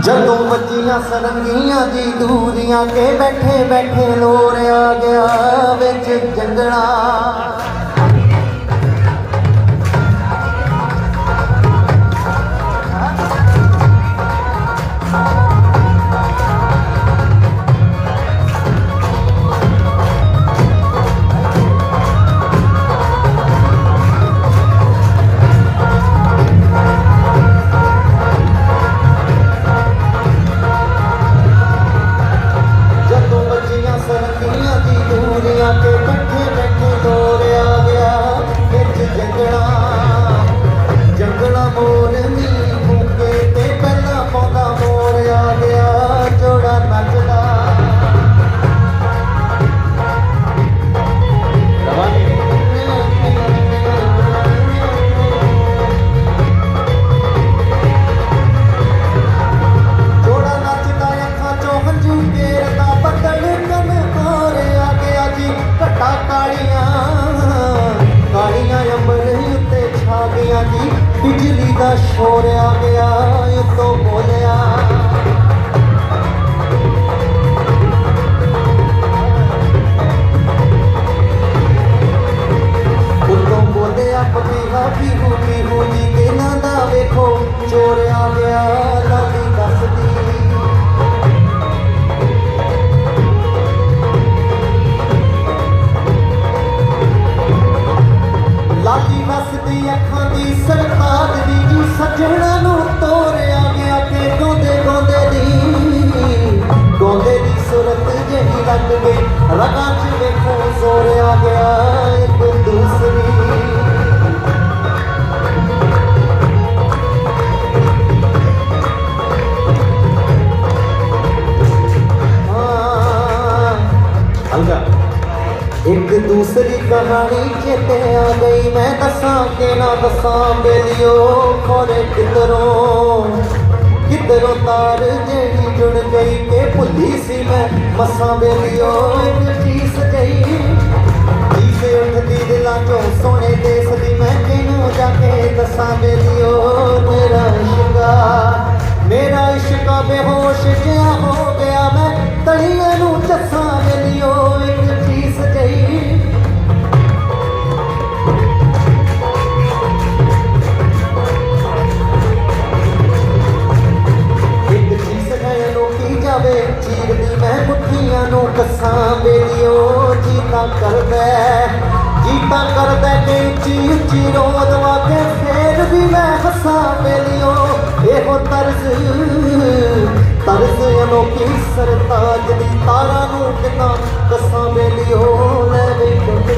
ਜਦੋਂ ਵੱਜੀਆਂ ਸਰੰਗੀਆਂ ਦੀ ਦੂਰੀਆਂ ਤੇ ਬੈਠੇ ਬੈਠੇ ਲੋਰ ਆ ਗਿਆ ਵਿੱਚ ਜੰਗਣਾ ਉੱਤੇ ਗਿਆ ਜੀ, ਬਿਜਲੀ ਦਾ ਸ਼ੋਰ ਆ ਗਿਆ, ਉਤੋਂ ਬੋਲਿਆ। ਉਤੋਂ ਬੋਲਿਆ ਪਤੀਹਾ ਪੀਹੂ ਪੀਹੂ ਜੀ ਕਿਨਾਂ ਦਾ ਵੇਖੋ, ਚੋਰ ਆ ਗਿਆ ਸੁਰਤ ਜਿਹੀ ਲੱਗ ਗਈ ਰਗਾਂ 'ਚ ਵੇਖੋ ਜ਼ੋਰ ਆ ਗਿਆ ਇੱਕ ਦੂਸਰੀ ਹਲਕਾ ਇੱਕ ਦੂਸਰੀ ਕਹਾਣੀ ਚੇਤੇ ਆ ਗਈ, ਮੈਂ ਦੱਸਾਂ ਕਿ ਨਾ ਦੱਸਾਂ ਬੇਲੀਓ ਖੋਰੇ ਕਿਧਰੋਂ। ਭੁੱਲੀ ਸੀ ਮੈਂ ਮਸਾਂ ਬੇਲੀਓ ਇੱਕ ਕੱਸਾਂ ਜੀ ਤਾਂ ਕਰਦਾ ਜੀ ਤਾਂ ਕਰਦਾ ਕਿ ਉੱਚੀ ਉੱਚੀ ਰੋਦ ਵਾਕੇ ਫੇਰ ਵੀ ਮੈਂ ਹੱਸਾਂ ਬੇਲੀਓ ਇਹੋ ਤਰਜ਼ ਤਰਜ਼ ਅਨੋਖੀ ਸਰਤਾਜ ਦੀ ਤਾਰਾ ਨੂੰ ਕਿਦਾਂ ਕੱਸਾਂ ਬੇਲੀਓ ਲੈ ਵੇ ਗੁੰਦ